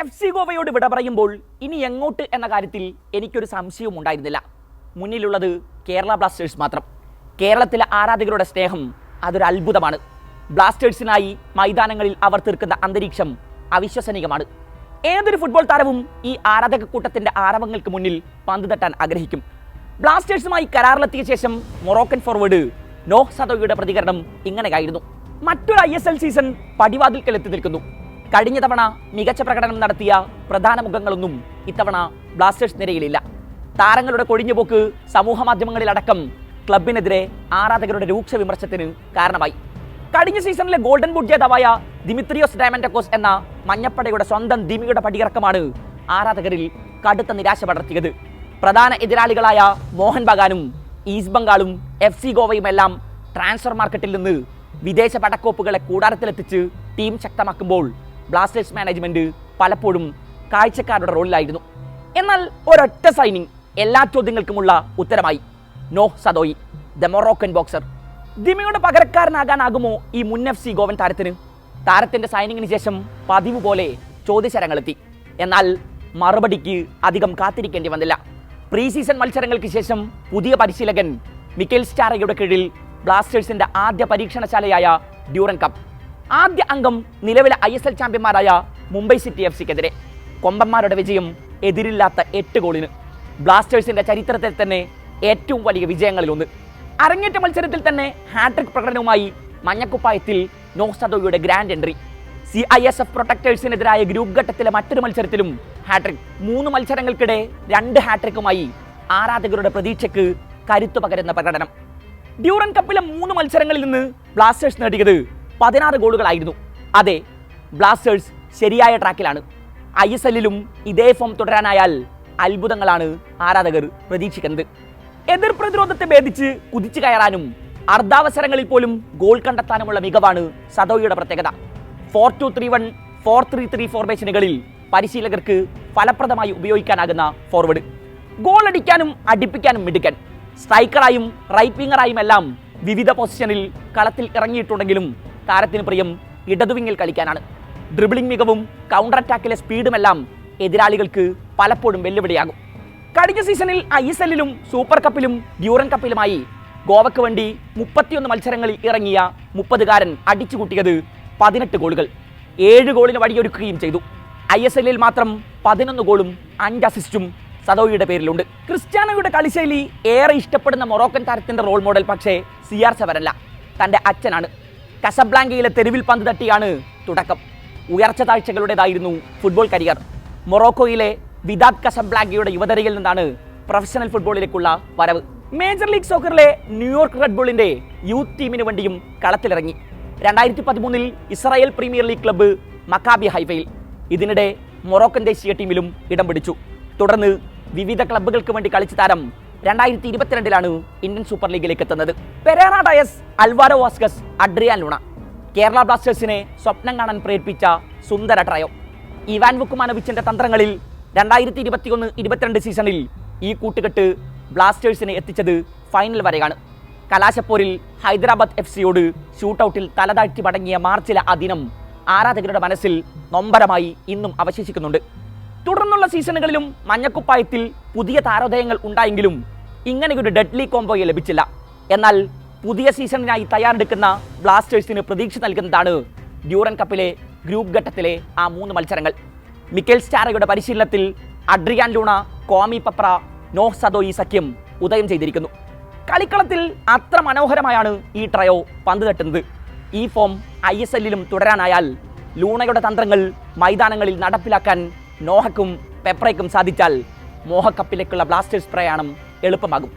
F C ഗോവയോട് വിട പറയുമ്പോൾ ഇനി എങ്ങോട്ട് എന്ന കാര്യത്തിൽ എനിക്കൊരു സംശയവും ഉണ്ടായിരുന്നില്ല. മുന്നിലുള്ളത് കേരള ബ്ലാസ്റ്റേഴ്സ് മാത്രം. കേരളത്തിലെ ആരാധകരുടെ സ്നേഹം അതൊരു അത്ഭുതമാണ്. ബ്ലാസ്റ്റേഴ്സിനായി മൈതാനങ്ങളിൽ അവർ തീർക്കുന്ന അന്തരീക്ഷം അവിശ്വസനീയമാണ്. ഏതൊരു ഫുട്ബോൾ താരവും ഈ ആരാധക കൂട്ടത്തിന്റെ ആരവങ്ങൾക്ക് മുന്നിൽ പന്ത് തട്ടാൻ ആഗ്രഹിക്കും. ബ്ലാസ്റ്റേഴ്സുമായി കരാറിലെത്തിയ ശേഷം മൊറോക്കൻ ഫോർവേഡ് നോഹ് സദോയുടെ പ്രതികരണം ഇങ്ങനെയായിരുന്നു. മറ്റൊരു ഐ എസ് എൽ സീസൺ പടിവാതിൽക്കൽ എത്തി നിൽക്കുന്നു. കഴിഞ്ഞ തവണ മികച്ച പ്രകടനം നടത്തിയ പ്രധാന മുഖങ്ങളൊന്നും ഇത്തവണ ബ്ലാസ്റ്റേഴ്സ് നിരയിലില്ല. താരങ്ങളുടെ കൊഴിഞ്ഞുപോക്ക് സമൂഹ മാധ്യമങ്ങളിലടക്കം ക്ലബിനെതിരെ ആരാധകരുടെ രൂക്ഷ വിമർശത്തിന് കാരണമായി. കഴിഞ്ഞ സീസണിലെ ഗോൾഡൻ ബുഡ് ജേതാവായ ദിമിത്രിയോസ് ഡയമൻഡക്കോസ് എന്ന മഞ്ഞപ്പടയുടെ സ്വന്തം ദിമിയുടെ പടിയിറക്കമാണ് ആരാധകരിൽ കടുത്ത നിരാശ പടർത്തിയത്. പ്രധാന എതിരാളികളായ മോഹൻ ബഗാനും ഈസ്റ്റ് ബംഗാളും എഫ് സി ഗോവയുമെല്ലാം ട്രാൻസ്ഫർ മാർക്കറ്റിൽ നിന്ന് വിദേശ പടക്കോപ്പുകളെ കൂടാരത്തിലെത്തിച്ച് ടീം ശക്തമാക്കുമ്പോൾ ബ്ലാസ്റ്റേഴ്സ് മാനേജ്മെന്റ് പലപ്പോഴും കാഴ്ചക്കാരുടെ റോളിലായിരുന്നു. എന്നാൽ ഒരൊറ്റ സൈനിങ് എല്ലാ ചോദ്യങ്ങൾക്കുമുള്ള ഉത്തരമായി. Noah Sadaoui the Moroccan boxer ദിമയുടെ പകരക്കാരനാകാനാകുമോ ഈ മുൻ എഫ് സി ഗോവൻ താരത്തിന്? താരത്തിന്റെ സൈനിങ്ങിന് ശേഷം പതിവ് പോലെ ചോദ്യശരങ്ങളെത്തി. എന്നാൽ മറുപടിക്ക് അധികം കാത്തിരിക്കേണ്ടി വന്നില്ല. പ്രീ സീസൺ മത്സരങ്ങൾക്ക് ശേഷം പുതിയ പരിശീലകൻ മിക്കേൽ സ്റ്റാറയുടെ കീഴിൽ ബ്ലാസ്റ്റേഴ്സിന്റെ ആദ്യ പരീക്ഷണശാലയായ ഡ്യൂറൻ കപ്പ് ആദ്യ അംഗം നിലവിലെ ഐ എസ് എൽ ചാമ്പ്യന്മാരായ മുംബൈ സിറ്റി എഫ് സിക്കെതിരെ കൊമ്പന്മാരുടെ വിജയം എതിരില്ലാത്ത എട്ട് ഗോളിന്. ബ്ലാസ്റ്റേഴ്സിന്റെ ചരിത്രത്തിൽ തന്നെ ഏറ്റവും വലിയ വിജയങ്ങളിലൊന്ന്. അരങ്ങേറ്റ മത്സരത്തിൽ തന്നെ ഹാട്രിക് പ്രകടനവുമായി മഞ്ഞക്കുപ്പായത്തിൽ നോസദോയുടെ grand entry. C I S F പ്രൊട്ടക്ടേഴ്സിനെതിരായ group ഘട്ടത്തിലെ മറ്റൊരു മത്സരത്തിലും ഹാട്രിക് മൂന്ന് മത്സരങ്ങൾക്കിടെ രണ്ട് ഹാട്രിക്കുമായി ആരാധകരുടെ പ്രതീക്ഷയ്ക്ക് കരുത്തു പകരുന്ന പ്രകടനം. ഡ്യൂറൻ കപ്പിലെ മൂന്ന് മത്സരങ്ങളിൽ നിന്ന് ബ്ലാസ്റ്റേഴ്സ് നേടിയത് പതിനാറ് ഗോളുകളായിരുന്നു. അതെ ബ്ലാസ്റ്റേഴ്സ് ശരിയായ ട്രാക്കിലാണ്. ഐ എസ് എല്ലിലും ഇതേ ഫോം തുടരാനായാൽ അത്ഭുതങ്ങളാണ് ആരാധകർ പ്രതീക്ഷിക്കുന്നത്. എതിർ പ്രതിരോധത്തെ ഭേദിച്ച് കുതിച്ചു കയറാനും അർദ്ധാവസരങ്ങളിൽ പോലും ഗോൾ കണ്ടെത്താനുമുള്ള മികവാണ് സദോയുടെ പ്രത്യേകത. Four two three one four three three ഫോർമേഷനുകളിൽ പരിശീലകർക്ക് ഫലപ്രദമായി ഉപയോഗിക്കാനാകുന്ന ഫോർവേഡ് ഗോൾ അടിക്കാനും അടിപ്പിക്കാനും മിടുക്കൻ. സ്ട്രൈക്കറായും റൈറ്റ് വിങ്ങറായും എല്ലാം വിവിധ പൊസിഷനിൽ കളത്തിൽ ഇറങ്ങിയിട്ടുണ്ടെങ്കിലും താരത്തിന് പ്രിയം ഇടതുവിങ്ങിൽ കളിക്കാനാണ്. ഡ്രിബിളിംഗ് മികവും കൗണ്ടർ അറ്റാക്കിലെ സ്പീഡുമെല്ലാം എതിരാളികൾക്ക് പലപ്പോഴും വെല്ലുവിളിയാകും. കഴിഞ്ഞ സീസണിൽ ഐ എസ് എല്ലിലും സൂപ്പർ കപ്പിലും ഡ്യൂറൻ കപ്പിലുമായി ഗോവയ്ക്ക് വേണ്ടി മുപ്പത്തിയൊന്ന് മത്സരങ്ങളിൽ ഇറങ്ങിയ മുപ്പതുകാരൻ അടിച്ചുകൂട്ടിയത് പതിനെട്ട് ഗോളുകൾ. ഏഴ് ഗോളിന് വഴിയൊരുക്കുകയും ചെയ്തു. ഐ എസ് എല്ലിൽ മാത്രം പതിനൊന്ന് ഗോളും അഞ്ച് അസിസ്റ്റും സദോയുടെ പേരിലുണ്ട്. ക്രിസ്ത്യാനോയുടെ കളിശൈലി ഏറെ ഇഷ്ടപ്പെടുന്ന മൊറോക്കൻ താരത്തിന്റെ റോൾ മോഡൽ പക്ഷേ സിയാർ സെവരല്ല തന്റെ അച്ഛനാണ്. കസബ്ലാങ്കയിലെ തെരുവിൽ പന്ത് തട്ടിയാണ് തുടക്കം. ഉയർച്ച താഴ്ചകളുടേതായിരുന്നു ഫുട്ബോൾ കരിയർ. മൊറോക്കോയിലെ വിദാത് കസബ്ലാങ്കയുടെ യുവതരയിൽ നിന്നാണ് പ്രൊഫഷണൽ ഫുട്ബോളിലേക്കുള്ള വരവ്. മേജർ ലീഗ് സോക്കറിലെ ന്യൂയോർക്ക് റെഡ് യൂത്ത് ടീമിന് വേണ്ടിയും കളത്തിലിറങ്ങി. രണ്ടായിരത്തി പതിമൂന്നിൽ Israel premier league club Maccabi ഹൈഫയിൽ ഇതിനിടെ മൊറോക്കൻ ദേശീയ ടീമിലും ഇടം പിടിച്ചു. തുടർന്ന് വിവിധ ക്ലബ്ബുകൾക്ക് വേണ്ടി കളിച്ച താരം രണ്ടായിരത്തി ഇരുപത്തിരണ്ടിലാണ് ഇന്ത്യൻ സൂപ്പർ ലീഗിലേക്ക് എത്തുന്നത്. Pereyra Diaz Alvaro Vazquez Adrian Luna. Kerala ബ്ലാസ്റ്റേഴ്സിനെ സ്വപ്നം കാണാൻ പ്രേരിപ്പിച്ച സുന്ദര ട്രയോ. ഇവാൻ വുക്കുമാനോവിച്ചിന്റെ തന്ത്രങ്ങളിൽ രണ്ടായിരത്തി ഇരുപത്തിയൊന്ന് ഇരുപത്തിരണ്ട് സീസണിൽ ഈ കൂട്ടുകെട്ട് ബ്ലാസ്റ്റേഴ്സിനെ എത്തിച്ചത് ഫൈനൽ വരെയാണ്. കലാശപ്പോരിൽ ഹൈദരാബാദ് എഫ് സിയോട് ഷൂട്ടൌട്ടിൽ തലതാഴ്ത്തി മടങ്ങിയ മാർച്ചിലെ ആ ദിനം ആരാധകരുടെ മനസ്സിൽ നൊമ്പരമായി ഇന്നും അവശേഷിക്കുന്നുണ്ട്. തുടർന്നുള്ള സീസണുകളിലും മഞ്ഞക്കുപ്പായത്തിൽ പുതിയ താരോദയങ്ങൾ ഉണ്ടായെങ്കിലും ഇങ്ങനെയൊരു ഡെഡ്ലി കോംബോയെ ലഭിച്ചില്ല. എന്നാൽ പുതിയ സീസണിനായി തയ്യാറെടുക്കുന്ന ബ്ലാസ്റ്റേഴ്സിന് പ്രതീക്ഷ നൽകുന്നതാണ് ഡ്യൂറൻ കപ്പിലെ ഗ്രൂപ്പ് ഘട്ടത്തിലെ ആ മൂന്ന് മത്സരങ്ങൾ. മിക്കൽ സ്റ്റാറയുടെ പരിശീലനത്തിൽ Adrian Luna Kwame Peprah Noah Sadaoui സഖ്യം ഉദയം ചെയ്തിരിക്കുന്നു. കളിക്കളത്തിൽ അത്ര മനോഹരമായാണ് ഈ ട്രയോ പന്ത് തട്ടുന്നത്. ഈ ഫോം ഐ എസ് എല്ലിലും തുടരാനായാൽ ലൂണയുടെ തന്ത്രങ്ങൾ മൈതാനങ്ങളിൽ നടപ്പിലാക്കാൻ നോഹക്കും പെപ്രയ്ക്കും സാധിച്ചാൽ മോഹക്കപ്പിലേക്കുള്ള ബ്ലാസ്റ്റേഴ്സ് പ്രയാണം എളുപ്പമാകും.